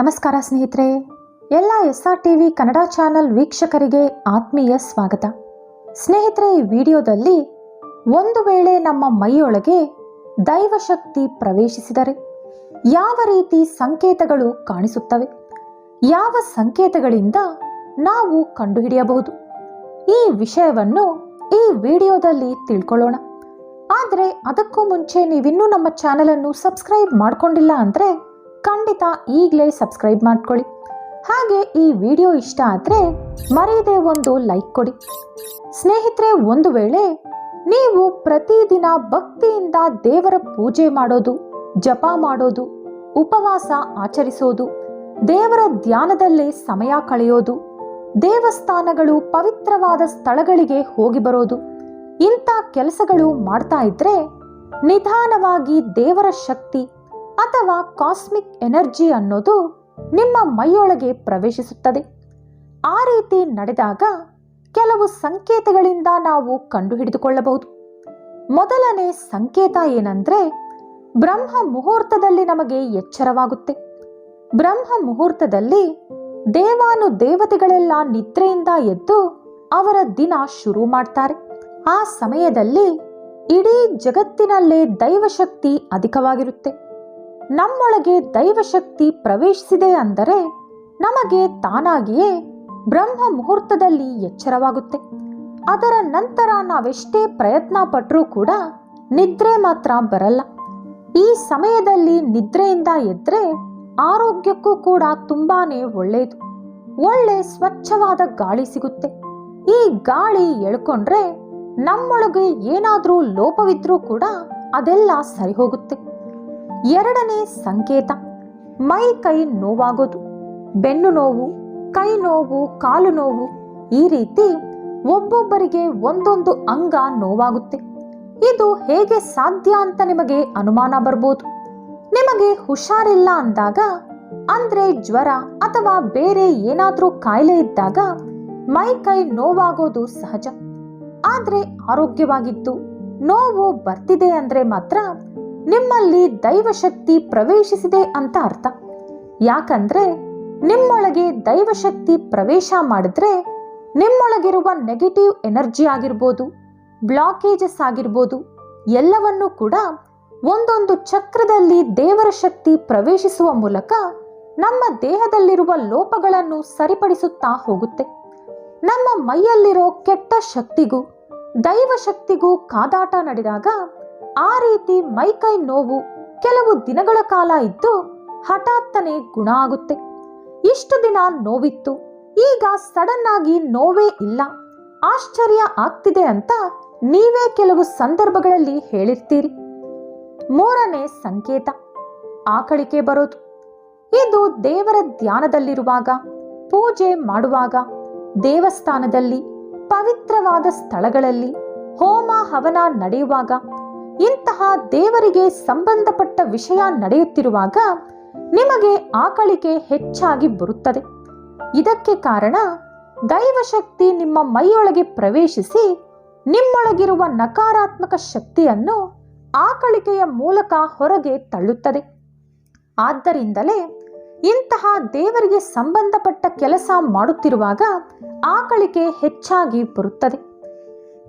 ನಮಸ್ಕಾರ ಸ್ನೇಹಿತರೆ, ಎಲ್ಲ S R T V Kannada channel ವೀಕ್ಷಕರಿಗೆ ಆತ್ಮೀಯ ಸ್ವಾಗತ. ಸ್ನೇಹಿತರೆ, ಈ ವಿಡಿಯೋದಲ್ಲಿ ಒಂದು ವೇಳೆ ನಮ್ಮ ಮೈಯೊಳಗೆ ದೈವಶಕ್ತಿ ಪ್ರವೇಶಿಸಿದರೆ ಯಾವ ರೀತಿ ಸಂಕೇತಗಳು ಕಾಣಿಸುತ್ತವೆ? ಯಾವ ಸಂಕೇತಗಳಿಂದ ನಾವು ಕಂಡುಹಿಡಿಯಬಹುದು? ಈ ವಿಷಯವನ್ನು ಈ ವಿಡಿಯೋದಲ್ಲಿ ತಿಳ್ಕೊಳ್ಳೋಣ. ಆದರೆ ಅದಕ್ಕೂ ಮುಂಚೆ ನೀವಿನ್ನೂ ನಮ್ಮ ಚಾನಲನ್ನು ಸಬ್ಸ್ಕ್ರೈಬ್ ಮಾಡ್ಕೊಂಡಿಲ್ಲ ಅಂದರೆ ಖಂಡಿತ ಈಗಲೇ ಸಬ್ಸ್ಕ್ರೈಬ್ ಮಾಡ್ಕೊಳ್ಳಿ. ಹಾಗೆ ಈ ವಿಡಿಯೋ ಇಷ್ಟ ಆದರೆ ಮರೆಯದೆ ಒಂದು ಲೈಕ್ ಕೊಡಿ. ಸ್ನೇಹಿತರೆ, ಒಂದು ವೇಳೆ ನೀವು ಪ್ರತಿದಿನ ಭಕ್ತಿಯಿಂದ ದೇವರ ಪೂಜೆ ಮಾಡೋದು, ಜಪ ಮಾಡೋದು, ಉಪವಾಸ ಆಚರಿಸೋದು, ದೇವರ ಧ್ಯಾನದಲ್ಲೇ ಸಮಯ ಕಳೆಯೋದು, ದೇವಸ್ಥಾನಗಳು ಪವಿತ್ರವಾದ ಸ್ಥಳಗಳಿಗೆ ಹೋಗಿ ಬರೋದು, ಇಂಥ ಕೆಲಸಗಳು ಮಾಡ್ತಾ ಇದ್ರೆ ನಿಧಾನವಾಗಿ ದೇವರ ಶಕ್ತಿ ಅಥವಾ ಕಾಸ್ಮಿಕ್ ಎನರ್ಜಿ ಅನ್ನೋದು ನಿಮ್ಮ ಮೈಯೊಳಗೆ ಪ್ರವೇಶಿಸುತ್ತದೆ. ಆ ರೀತಿ ನಡೆದಾಗ ಕೆಲವು ಸಂಕೇತಗಳಿಂದ ನಾವು ಕಂಡುಹಿಡಿದುಕೊಳ್ಳಬಹುದು. ಮೊದಲನೇ ಸಂಕೇತ ಏನಂದ್ರೆ ಬ್ರಹ್ಮ ಮುಹೂರ್ತದಲ್ಲಿ ನಮಗೆ ಎಚ್ಚರವಾಗುತ್ತೆ. ಬ್ರಹ್ಮ ಮುಹೂರ್ತದಲ್ಲಿ ದೇವಾನು ದೇವತೆಗಳೆಲ್ಲ ನಿದ್ರೆಯಿಂದ ಎದ್ದು ಅವರ ದಿನ ಶುರು ಮಾಡ್ತಾರೆ. ಆ ಸಮಯದಲ್ಲಿ ಇಡೀ ಜಗತ್ತಿನಲ್ಲೇ ದೈವಶಕ್ತಿ ಅಧಿಕವಾಗಿರುತ್ತೆ. ನಮ್ಮೊಳಗೆ ದೈವಶಕ್ತಿ ಪ್ರವೇಶಿಸಿದೆ ಅಂದರೆ ನಮಗೆ ತಾನಾಗಿಯೇ ಬ್ರಹ್ಮ ಮುಹೂರ್ತದಲ್ಲಿ ಎಚ್ಚರವಾಗುತ್ತೆ. ಅದರ ನಂತರ ನಾವೆಷ್ಟೇ ಪ್ರಯತ್ನ ಪಟ್ಟರೂ ಕೂಡ ನಿದ್ರೆ ಮಾತ್ರ ಬರಲ್ಲ. ಈ ಸಮಯದಲ್ಲಿ ನಿದ್ರೆಯಿಂದ ಎದ್ರೆ ಆರೋಗ್ಯಕ್ಕೂ ಕೂಡ ತುಂಬಾನೇ ಒಳ್ಳೆಯದು ಒಳ್ಳೆ ಸ್ವಚ್ಛವಾದ ಗಾಳಿ ಸಿಗುತ್ತೆ. ಈ ಗಾಳಿ ಎಳ್ಕೊಂಡ್ರೆ ನಮ್ಮೊಳಗೆ ಏನಾದರೂ ಲೋಪವಿದ್ರೂ ಕೂಡ ಅದೆಲ್ಲ ಸರಿ ಹೋಗುತ್ತೆ ಎರಡನೇ ಸಂಕೇತ. ಮೈ ಕೈ ನೋವಾಗೋದು. ಬೆನ್ನು ನೋವು, ಕೈ ನೋವು, ಕಾಲು ನೋವು, ಈ ರೀತಿ ಒಬ್ಬೊಬ್ಬರಿಗೆ ಒಂದೊಂದು ಅಂಗ ನೋವಾಗುತ್ತೆ. ಇದು ಹೇಗೆ ಸಾಧ್ಯ ಅಂತ ನಿಮಗೆ ಅನುಮಾನ ಬರ್ಬೋದು. ನಿಮಗೆ ಹುಷಾರಿಲ್ಲ ಅಂದಾಗ, ಅಂದ್ರೆ ಜ್ವರ ಅಥವಾ ಬೇರೆ ಏನಾದ್ರೂ ಕಾಯಿಲೆ ಇದ್ದಾಗ ಮೈ ಕೈ ನೋವಾಗೋದು ಸಹಜ. ಆದ್ರೆ ಆರೋಗ್ಯವಾಗಿದ್ದು ನೋವು ಬರ್ತಿದೆ ಅಂದ್ರೆ ಮಾತ್ರ ನಿಮ್ಮಲ್ಲಿ ದೈವಶಕ್ತಿ ಪ್ರವೇಶಿಸಿದೆ ಅಂತ ಅರ್ಥ. ಯಾಕಂದ್ರೆ ನಿಮ್ಮೊಳಗೆ ದೈವಶಕ್ತಿ ಪ್ರವೇಶ ಮಾಡಿದ್ರೆ ನಿಮ್ಮೊಳಗಿರುವ ನೆಗೆಟಿವ್ ಎನರ್ಜಿ ಆಗಿರ್ಬೋದು ಬ್ಲಾಕೇಜಸ್ ಆಗಿರ್ಬೋದು, ಎಲ್ಲವನ್ನೂ ಕೂಡ ಒಂದೊಂದು ಚಕ್ರದಲ್ಲಿ ದೇವರ ಶಕ್ತಿ ಪ್ರವೇಶಿಸುವ ಮೂಲಕ ನಮ್ಮ ದೇಹದಲ್ಲಿರುವ ಲೋಪಗಳನ್ನು ಸರಿಪಡಿಸುತ್ತಾ ಹೋಗುತ್ತೆ. ನಮ್ಮ ಮೈಯಲ್ಲಿರೋ ಕೆಟ್ಟ ಶಕ್ತಿಗೂ ದೈವ ಶಕ್ತಿಗೂ ಕಾದಾಟ ನಡೆದಾಗ ಆ ರೀತಿ ಮೈಕೈ ನೋವು ಕೆಲವು ದಿನಗಳ ಕಾಲ ಇದ್ದು ಹಠಾತ್ತನೆ ಗುಣ ಆಗುತ್ತೆ. ಇಷ್ಟು ದಿನ ನೋವಿತ್ತು. ಈಗ ಸಡನ್ ಆಗಿ ನೋವೇ ಇಲ್ಲ. ಆಶ್ಚರ್ಯ ಆಗ್ತಿದೆ ಅಂತ ನೀವೇ ಕೆಲವು ಸಂದರ್ಭಗಳಲ್ಲಿ ಹೇಳಿರ್ತೀರಿ. ಮೂರನೇ ಸಂಕೇತ. ಆಕಳಿಕೆ ಬರೋದು. ಇದು ದೇವರ ಧ್ಯಾನದಲ್ಲಿರುವಾಗ, ಪೂಜೆ ಮಾಡುವಾಗ, ದೇವಸ್ಥಾನದಲ್ಲಿ ಪವಿತ್ರವಾದ ಸ್ಥಳಗಳಲ್ಲಿ ಹೋಮ ಹವನ ನಡೆಯುವಾಗ ಇಂತಹ ದೇವರಿಗೆ ಸಂಬಂಧಪಟ್ಟ ವಿಷಯ ನಡೆಯುತ್ತಿರುವಾಗ ನಿಮಗೆ ಆಕಳಿಕೆ ಹೆಚ್ಚಾಗಿ ಬರುತ್ತದೆ. ಇದಕ್ಕೆ ಕಾರಣ ದೈವಶಕ್ತಿ ನಿಮ್ಮ ಮೈಯೊಳಗೆ ಪ್ರವೇಶಿಸಿ ನಿಮ್ಮೊಳಗಿರುವ ನಕಾರಾತ್ಮಕ ಶಕ್ತಿಯನ್ನು ಆಕಳಿಕೆಯ ಮೂಲಕ ಹೊರಗೆ ತಳ್ಳುತ್ತದೆ. ಆದ್ದರಿಂದಲೇ ಇಂತಹ ದೇವರಿಗೆ ಸಂಬಂಧಪಟ್ಟ ಕೆಲಸ ಮಾಡುತ್ತಿರುವಾಗ ಆಕಳಿಕೆ ಹೆಚ್ಚಾಗಿ ಬರುತ್ತದೆ.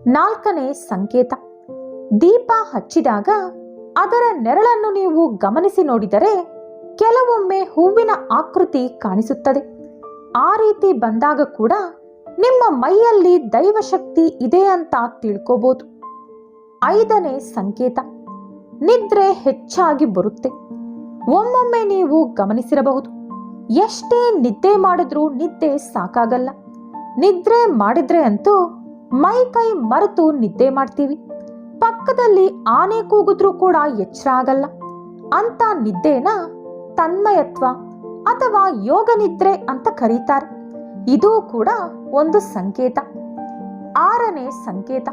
ನಾಲ್ಕನೇ ಸಂಕೇತ. ದೀಪ ಹಚ್ಚಿದಾಗ ಅದರ ನೆರಳನ್ನು ನೀವು ಗಮನಿಸಿ ನೋಡಿದರೆ ಕೆಲವೊಮ್ಮೆ ಹೂವಿನ ಆಕೃತಿ ಕಾಣಿಸುತ್ತದೆ. ಆ ರೀತಿ ಬಂದಾಗ ಕೂಡ ನಿಮ್ಮ ಮೈಯಲ್ಲಿ ದೈವಶಕ್ತಿ ಇದೆ ಅಂತ ತಿಳ್ಕೋಬಹುದು ಐದನೇ ಸಂಕೇತ, ನಿದ್ರೆ ಹೆಚ್ಚಾಗಿ ಬರುತ್ತೆ. ಒಮ್ಮೊಮ್ಮೆ ನೀವು ಗಮನಿಸಿರಬಹುದು. ಎಷ್ಟೇ ನಿದ್ದೆ ಮಾಡಿದ್ರೂ ನಿದ್ದೆ ಸಾಕಾಗಲ್ಲ. ನಿದ್ರೆ ಮಾಡಿದ್ರೆ ಅಂತೂ ಮೈ ಕೈ ಮರೆತು ನಿದ್ದೆ ಮಾಡ್ತೀವಿ. ಪಕ್ಕದಲ್ಲಿ ಆನೆ ಕೂಗಿದ್ರೂ ಕೂಡ ಎಚ್ಚರ ಆಗಲ್ಲ. ಅಂತ ನಿದ್ದೆನ ತನ್ಮಯತ್ವ ಅಥವಾ ಯೋಗ ನಿದ್ರೆ ಅಂತ ಕರೀತಾರೆ. ಇದು ಕೂಡ ಒಂದು ಸಂಕೇತ. ಆರನೇ ಸಂಕೇತ.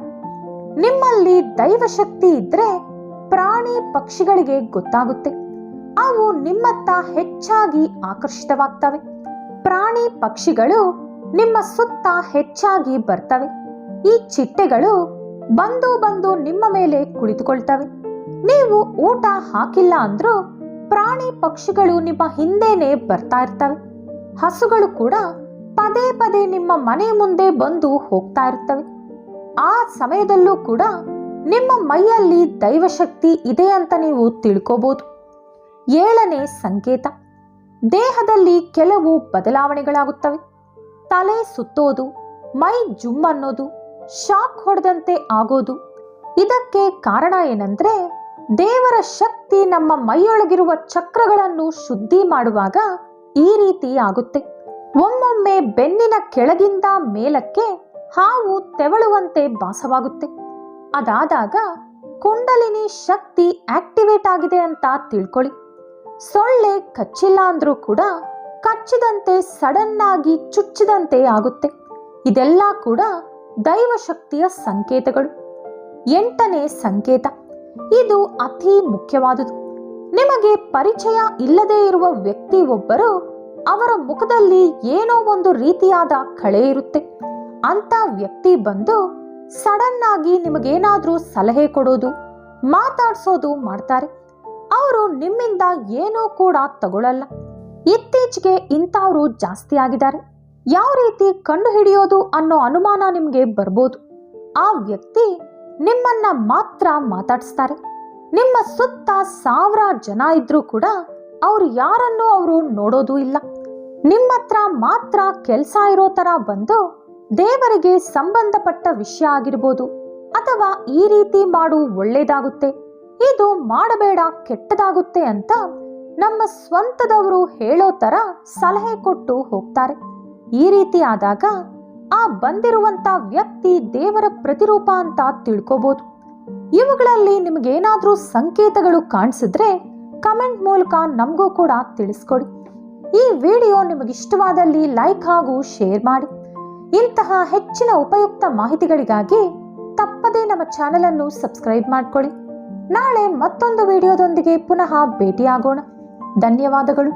ನಿಮ್ಮಲ್ಲಿ ದೈವಶಕ್ತಿ ಇದ್ರೆ ಪ್ರಾಣಿ ಪಕ್ಷಿಗಳಿಗೆ ಗೊತ್ತಾಗುತ್ತೆ. ಅವು ನಿಮ್ಮತ್ತ ಹೆಚ್ಚಾಗಿ ಆಕರ್ಷಿತವಾಗ್ತವೆ. ಪ್ರಾಣಿ ಪಕ್ಷಿಗಳು ನಿಮ್ಮ ಸುತ್ತ ಹೆಚ್ಚಾಗಿ ಬರ್ತವೆ. ಈ ಚಿಟ್ಟೆಗಳು ಬಂದು ಬಂದು ನಿಮ್ಮ ಮೇಲೆ ಕುಳಿತುಕೊಳ್ತವೆ. ನೀವು ಊಟ ಹಾಕಿಲ್ಲ ಅಂದ್ರೂ ಪ್ರಾಣಿ ಪಕ್ಷಿಗಳು ನಿಮ್ಮ ಹಿಂದೇನೆ ಬರ್ತಾ ಇರ್ತವೆ. ಹಸುಗಳು ಕೂಡ ಪದೇ ಪದೇ ನಿಮ್ಮ ಮನೆ ಮುಂದೆ ಬಂದು ಹೋಗ್ತಾ ಇರ್ತವೆ. ಆ ಸಮಯದಲ್ಲೂ ಕೂಡ ನಿಮ್ಮ ಮೈಯಲ್ಲಿ ದೈವಶಕ್ತಿ ಇದೆ ಅಂತ ನೀವು ತಿಳ್ಕೋಬಹುದು ಏಳನೇ ಸಂಕೇತ. ದೇಹದಲ್ಲಿ ಕೆಲವು ಬದಲಾವಣೆಗಳಾಗುತ್ತವೆ. ತಲೆ ಸುತ್ತೋದು, ಮೈ ಜುಮ್ ಅನ್ನೋದು ಶಾಕ್ ಹೊಡೆದಂತೆ ಆಗೋದು. ಇದಕ್ಕೆ ಕಾರಣ ಏನಂದ್ರೆ, ದೇವರ ಶಕ್ತಿ ನಮ್ಮ ಮೈಯೊಳಗಿರುವ ಚಕ್ರಗಳನ್ನು ಶುದ್ಧಿ ಮಾಡುವಾಗ ಈ ರೀತಿ ಆಗುತ್ತೆ. ಒಮ್ಮೊಮ್ಮೆ ಬೆನ್ನಿನ ಕೆಳಗಿಂದ ಮೇಲಕ್ಕೆ ಹಾವು ತೆವಳುವಂತೆ ಭಾಸವಾಗುತ್ತೆ. ಅದಾದಾಗ ಕುಂಡಲಿನಿ ಶಕ್ತಿ ಆಕ್ಟಿವೇಟ್ ಆಗಿದೆ ಅಂತ ತಿಳ್ಕೊಳ್ಳಿ. ಸೊಳ್ಳೆ ಕಚ್ಚಿಲ್ಲ ಅಂದ್ರೂ ಕೂಡ ಕಚ್ಚಿದಂತೆ ಸಡನ್ ಆಗಿ ಚುಚ್ಚಿದಂತೆ ಆಗುತ್ತೆ. ಇದೆಲ್ಲ ಕೂಡ ದೈವಶಕ್ತಿಯ ಸಂಕೇತಗಳು. ಎಂಟನೇ ಸಂಕೇತ. ಇದು ಅತಿ ಮುಖ್ಯವಾದುದು. ನಿಮಗೆ ಪರಿಚಯ ಇಲ್ಲದೇ ಇರುವ ವ್ಯಕ್ತಿ ಒಬ್ಬರು ಅವರ ಮುಖದಲ್ಲಿ ಏನೋ ಒಂದು ರೀತಿಯಾದ ಕಳೆ ಇರುತ್ತೆ. ಅಂತ ವ್ಯಕ್ತಿ ಬಂದು ಸಡನ್ ಆಗಿ ನಿಮಗೇನಾದ್ರೂ ಸಲಹೆ ಕೊಡೋದು, ಮಾತಾಡ್ಸೋದು ಮಾಡ್ತಾರೆ. ಅವರು ನಿಮ್ಮಿಂದ ಏನೂ ಕೂಡ ತಗೊಳ್ಳಲ್ಲ ಇತ್ತೀಚೆಗೆ ಇಂಥವರು ಜಾಸ್ತಿ ಆಗಿದ್ದಾರೆ. ಯಾವ ರೀತಿ ಕಂಡು ಹಿಡಿಯೋದು ಅನ್ನೋ ಅನುಮಾನ ನಿಮಗೆ ಬರ್ಬೋದು. ಆ ವ್ಯಕ್ತಿ ನಿಮ್ಮನ್ನ ಮಾತ್ರ ಮಾತಾಡಿಸ್ತಾರೆ. ನಿಮ್ಮ ಸುತ್ತ ಸಾವಿರ ಜನ ಇದ್ರೂ ಕೂಡ ಅವ್ರು ಯಾರನ್ನು ಅವರು ನೋಡೋದು ಇಲ್ಲ. ನಿಮ್ಮ ಹತ್ರ ಮಾತ್ರ ಕೆಲಸ ಇರೋ ತರ ಬಂದು ದೇವರಿಗೆ ಸಂಬಂಧಪಟ್ಟ ವಿಷಯ ಆಗಿರ್ಬೋದು ಅಥವಾ ಈ ರೀತಿ ಮಾಡು ಒಳ್ಳೇದಾಗುತ್ತೆ, ಇದು ಮಾಡಬೇಡ, ಕೆಟ್ಟದಾಗುತ್ತೆ ಅಂತ ನಮ್ಮ ಸ್ವಂತದವರು ಹೇಳೋ ತರ ಸಲಹೆ ಕೊಟ್ಟು ಹೋಗ್ತಾರೆ. ಈ ರೀತಿ ಆದಾಗ ಆ ಬಂದಿರುವಂತ ವ್ಯಕ್ತಿ ದೇವರ ಪ್ರತಿರೂಪ ಅಂತ ತಿಳ್ಕೋಬಹುದು ಇವುಗಳಲ್ಲಿ ನಿಮಗೇನಾದ್ರೂ ಸಂಕೇತಗಳು ಕಾಣಿಸಿದ್ರೆ ಕಮೆಂಟ್ ಮೂಲಕ ನಮಗೂ ಕೂಡ ತಿಳಿಸ್ಕೊಡಿ. ಈ ವಿಡಿಯೋ ನಿಮಗಿಷ್ಟವಾದಲ್ಲಿ ಲೈಕ್ ಹಾಗೂ ಶೇರ್ ಮಾಡಿ. ಇಂತಹ ಹೆಚ್ಚಿನ ಉಪಯುಕ್ತ ಮಾಹಿತಿಗಳಿಗಾಗಿ ತಪ್ಪದೇ ನಮ್ಮ ಚಾನೆಲ್ ಅನ್ನು ಸಬ್ಸ್ಕ್ರೈಬ್ ಮಾಡ್ಕೊಳ್ಳಿ. ನಾಳೆ ಮತ್ತೊಂದು ವಿಡಿಯೋದೊಂದಿಗೆ ಪುನಃ ಭೇಟಿಯಾಗೋಣ. ಧನ್ಯವಾದಗಳು.